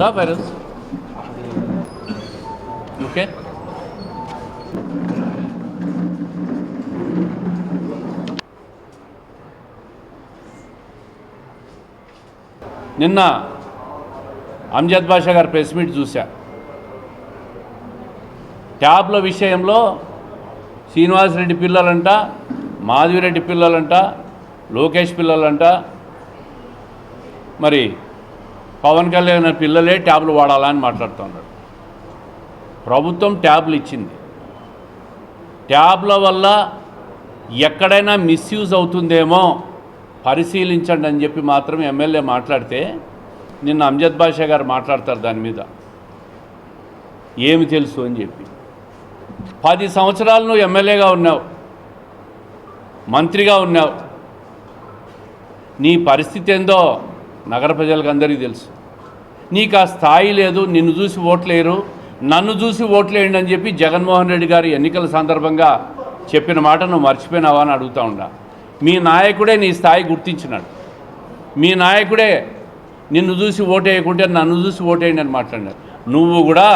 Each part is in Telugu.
ఉందా వైరస్ ఓకే నిన్న అంజద్ బాషా గారి ప్రెస్ మీట్ చూశా. ట్యాబ్ల విషయంలో శ్రీనివాసరెడ్డి పిల్లలంట మాధవిరెడ్డి పిల్లలంట లోకేష్ పిల్లలంట. మరి పవన్ కళ్యాణ్ పిల్లలే ట్యాబ్లు వాడాలని మాట్లాడుతున్నాడు ప్రభుత్వం ట్యాబ్లు ఇచ్చింది. ట్యాబ్ల వల్ల ఎక్కడైనా మిస్యూజ్ అవుతుందేమో పరిశీలించండి అని చెప్పి మాత్రం ఎమ్మెల్యే మాట్లాడితే నిన్న అంజద్ బాషా గారు మాట్లాడతారు దాని మీద. ఏమి తెలుసు అని చెప్పి. పది సంవత్సరాలు నువ్వు ఎమ్మెల్యేగా ఉన్నావు. మంత్రిగా ఉన్నావు. నీ పరిస్థితి ఏందో నగర ప్రజలకు అందరికీ తెలుసు. నీకు ఆ స్థాయి లేదు నిన్ను చూసి ఓట్లేరు నన్ను చూసి ఓట్లేయండి అని చెప్పి జగన్మోహన్ రెడ్డి గారి ఎన్నికల సందర్భంగా చెప్పిన మాట నువ్వు మర్చిపోయినావా అని అడుగుతా ఉన్నా. మీ నాయకుడే నీ స్థాయి గుర్తించినాడు. మీ నాయకుడే నిన్ను చూసి ఓటేయకుంటే నన్ను చూసి ఓటేయండి అని మాట్లాడినారు నువ్వు కూడా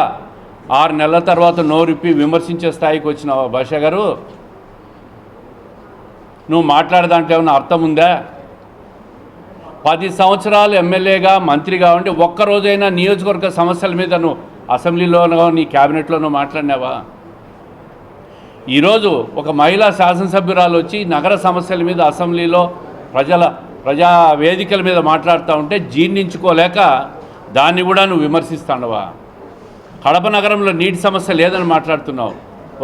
ఆరు నెలల తర్వాత నోరిప్పి విమర్శించే స్థాయికి వచ్చినావా? భాష గారు నువ్వు మాట్లాడదాంట్లో ఏమైనా అర్థం ఉందా? పది సంవత్సరాలు ఎమ్మెల్యేగా మంత్రిగా ఉండి ఒక్కరోజైనా నియోజకవర్గ సమస్యల మీద నువ్వు అసెంబ్లీలోనో నీ క్యాబినెట్లోనో మాట్లాడినావా? ఈరోజు ఒక మహిళా శాసనసభ్యురాలు వచ్చి నగర సమస్యల మీద అసెంబ్లీలో ప్రజల ప్రజా వేదికల మీద మాట్లాడుతూ ఉంటే జీర్ణించుకోలేక దాన్ని కూడా నువ్వు విమర్శిస్తాండవా కడప నగరంలో నీటి సమస్య లేదని మాట్లాడుతున్నావు.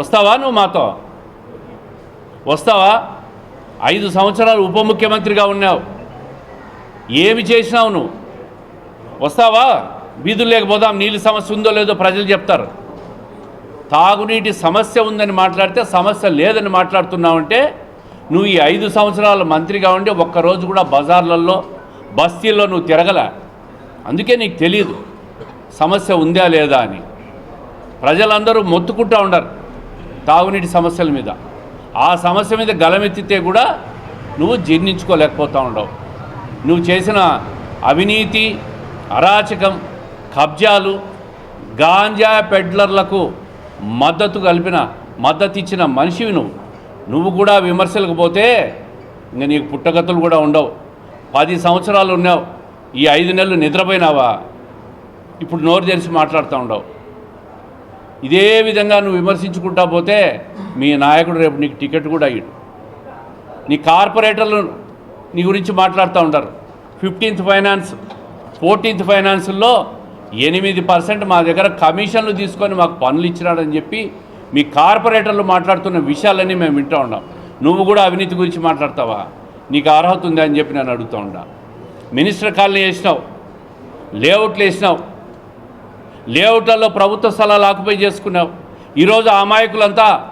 వస్తావా నువ్వు మాతో? వస్తావా? ఐదు సంవత్సరాలు ఉప ముఖ్యమంత్రిగా ఉన్నావు. ఏమి చేసినావు నువ్వు? వస్తావా? వీధులు లేకపోదాం నీళ్ళ సమస్య ఉందో లేదో ప్రజలు చెప్తారు. తాగునీటి సమస్య ఉందని మాట్లాడితే సమస్య లేదని మాట్లాడుతున్నావంటే నువ్వు ఈ ఐదు సంవత్సరాల మంత్రిగా ఉండి ఒక్కరోజు కూడా బజార్లలో బస్తీల్లో నువ్వు తిరగల. అందుకే నీకు తెలియదు సమస్య ఉందా లేదా అని. ప్రజలందరూ మొత్తుకుంటూ ఉండరు తాగునీటి సమస్యల మీద. ఆ సమస్య మీద గలమెత్తితే కూడా నువ్వు జీర్ణించుకోలేకపోతూ ఉండవు. నువ్వు చేసిన అవినీతి అరాచకం కబ్జాలు గాంజా పెడ్లర్లకు మద్దతు కలిపిన మద్దతు ఇచ్చిన మనిషివి నువ్వు. నువ్వు కూడా విమర్శలకు పోతే ఇంక నీకు పుట్టగతులు కూడా ఉండవు. పది సంవత్సరాలు ఉన్నావు. ఈ ఐదు నెలలు నిద్రపోయినావా? ఇప్పుడు నోరు తెరిచి మాట్లాడుతూ ఉండవు. ఇదే విధంగా నువ్వు విమర్శించుకుంటా పోతే మీ నాయకుడు రేపు నీకు టికెట్ కూడా అయ్యాడు నీ కార్పొరేటర్లు నీ గురించి మాట్లాడుతూ ఉంటారు. ఫిఫ్టీన్త్ ఫైనాన్స్ ఫోర్టీన్త్ ఫైనాన్స్లో ఎనిమిది పర్సెంట్ మా దగ్గర కమిషన్లు తీసుకొని మాకు పనులు ఇచ్చినాడని చెప్పి మీ కార్పొరేటర్లు మాట్లాడుతున్న విషయాలన్నీ మేము వింటూ ఉన్నాం. నువ్వు కూడా అవినీతి గురించి మాట్లాడతావా? నీకు అర్హత ఉందా అని చెప్పి నేను అడుగుతూ ఉన్నా. మినిస్టర్ కాలనీ వేసినావు లేఅవుట్లు వేసినావు లేఅవుట్లలో ప్రభుత్వ స్థలాలు ఆక్యుపై చేసుకున్నావు. ఈరోజు అమాయకులంతా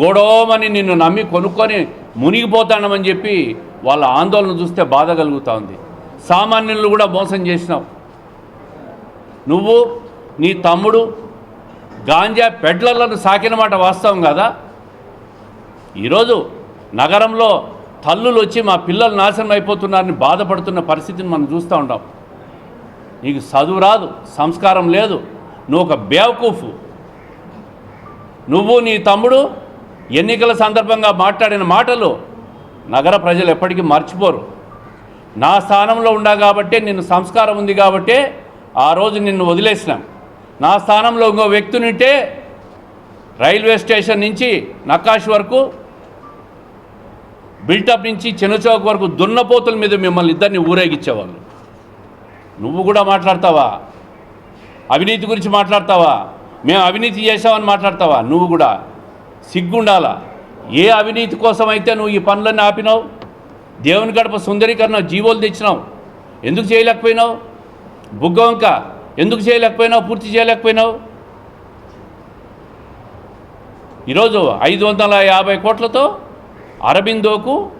గోడోమని నిన్ను నమ్మి కొనుక్కొని మునిగిపోతానమని చెప్పి వాళ్ళ ఆందోళన చూస్తే బాధ కలుగుతూ ఉంది. సామాన్యులు కూడా మోసం చేసినావు. నువ్వు నీ తమ్ముడు గాంజా పెడ్లర్లను సాకిన మాట వాస్తవం కదా? ఈరోజు నగరంలో తల్లులు వచ్చి మా పిల్లలు నాశనం అయిపోతున్నారని బాధపడుతున్న పరిస్థితిని మనం చూస్తూ ఉంటాం నీకు చదువు రాదు సంస్కారం లేదు నువ్వు ఒక బేవకూఫు. నువ్వు నీ తమ్ముడు ఎన్నికల సందర్భంగా మాట్లాడిన మాటలు నగర ప్రజలు ఎప్పటికీ మర్చిపోరు. నా స్థానంలో ఉండా కాబట్టే నిన్ను సంస్కారం ఉంది కాబట్టే ఆ రోజు నిన్ను వదిలేసినాం. నా స్థానంలో ఇంకో వ్యక్తినింటే రైల్వే స్టేషన్ నుంచి నకాష్ వరకు బిల్టప్ నుంచి చిన్నచౌక్ వరకు దున్నపోతుల మీద మిమ్మల్ని ఇద్దరిని ఊరేగించేవాళ్ళు. నువ్వు కూడా మాట్లాడతావా? అవినీతి గురించి మాట్లాడతావా? మేము అవినీతి చేసామని మాట్లాడతావా? నువ్వు కూడా. సిగ్గుండాల? ఏ అవినీతి కోసం అయితే నువ్వు ఈ పనులన్నీ ఆపినావు? దేవుని గడప సుందరీకరణ జీవోలు తెచ్చినావు. ఎందుకు చేయలేకపోయినావు? బుగ్గవంక ఎందుకు చేయలేకపోయినావు? పూర్తి చేయలేకపోయినావు? ఈరోజు ఐదు వందల యాభై కోట్లతో అరబిందోకు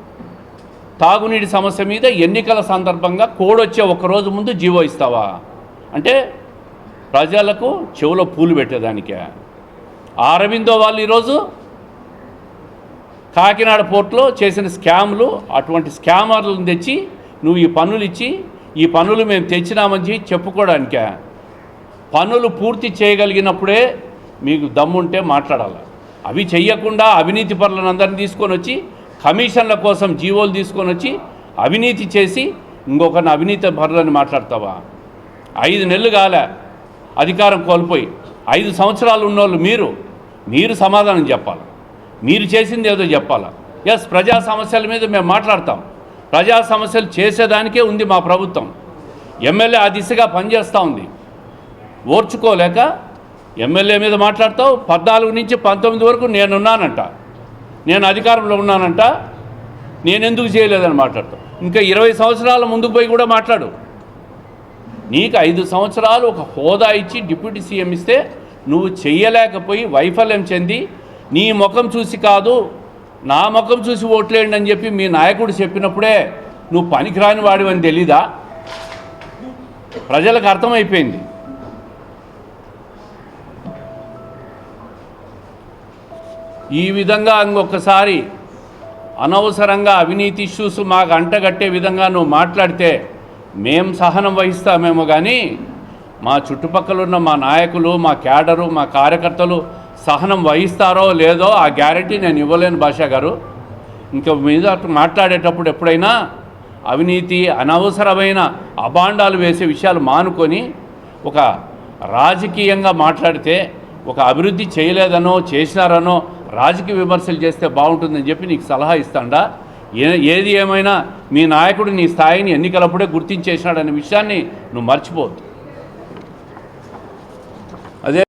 తాగునీటి సమస్య మీద ఎన్నికల సందర్భంగా కోడొచ్చే ఒకరోజు ఒక రోజు ముందు జీవో ఇస్తావా? అంటే ప్రజలకు చెవులో పూలు పెట్టేదానికే. అరవిందో వాళ్ళు ఈరోజు కాకినాడ పోర్టులో చేసిన స్కామ్లు అటువంటి స్కామర్లను తెచ్చి నువ్వు ఈ పనులు ఇచ్చి ఈ పనులు మేము తెచ్చినామని చెప్పుకోవడానికే? పనులు పూర్తి చేయగలిగినప్పుడే మీకు దమ్ముంటే మాట్లాడాలి. అవి చెయ్యకుండా అవినీతి పరులను అందరిని తీసుకొని వచ్చి కమిషన్ల కోసం జీవోలు తీసుకొని వచ్చి అవినీతి చేసి ఇంకొకరిని అవినీతి పరులని మాట్లాడతావా? ఐదు నెలలు కాలే అధికారం కోల్పోయి. ఐదు సంవత్సరాలు ఉన్నోళ్ళు మీరు మీరు సమాధానం చెప్పాలి. మీరు చేసింది ఏదో చెప్పాలా? ఎస్ ప్రజా సమస్యల మీద మేము మాట్లాడతాం. ప్రజా సమస్యలు చేసేదానికే ఉంది మా ప్రభుత్వం. ఎమ్మెల్యే ఆ దిశగా పనిచేస్తూ ఉంది. ఓర్చుకోలేక ఎమ్మెల్యే మీద మాట్లాడతావు పద్నాలుగు నుంచి పంతొమ్మిది వరకు నేనున్నానంట. నేను అధికారంలో ఉన్నానంట. నేను ఎందుకు చేయలేదని మాట్లాడతావు? ఇంకా ఇరవై సంవత్సరాల ముందుకు పోయి కూడా మాట్లాడు. నీకు ఐదు సంవత్సరాలు ఒక హోదా ఇచ్చి డిప్యూటీ సీఎం ఇస్తే నువ్వు చెయ్యలేకపోయి వైఫల్యం చెంది నీ ముఖం చూసి కాదు నా ముఖం చూసి ఓట్లేయండి అని చెప్పి మీ నాయకుడు చెప్పినప్పుడే నువ్వు పనికిరాని వాడివని తెలీదా? ప్రజలకు అర్థమైపోయింది. ఈ విధంగా ఇంకొకసారి అనవసరంగా అవినీతి ఇష్యూస్ మాకు అంటగట్టే విధంగా నువ్వు మాట్లాడితే మేం సహనం వహిస్తామేమో కానీ మా చుట్టుపక్కల ఉన్న మా నాయకులు మా క్యాడరు మా కార్యకర్తలు సహనం వహిస్తారో లేదో ఆ గ్యారంటీ నేను ఇవ్వలేను భాషా గారు. ఇంకా మీద మాట్లాడేటప్పుడు ఎప్పుడైనా అవినీతి అనవసరమైన అభాండాలు వేసే విషయాలు మానుకొని ఒక రాజకీయంగా మాట్లాడితే ఒక అభివృద్ధి చేయలేదనో చేసినారనో రాజకీయ విమర్శలు చేస్తే బాగుంటుందని చెప్పి నీకు సలహా ఇస్తాడా? ఏ ఏది ఏమైనా మీ నాయకుడు నీ స్థాయిని ఎన్నికలప్పుడే గుర్తించేసినాడనే విషయాన్ని నువ్వు మర్చిపోవద్దు.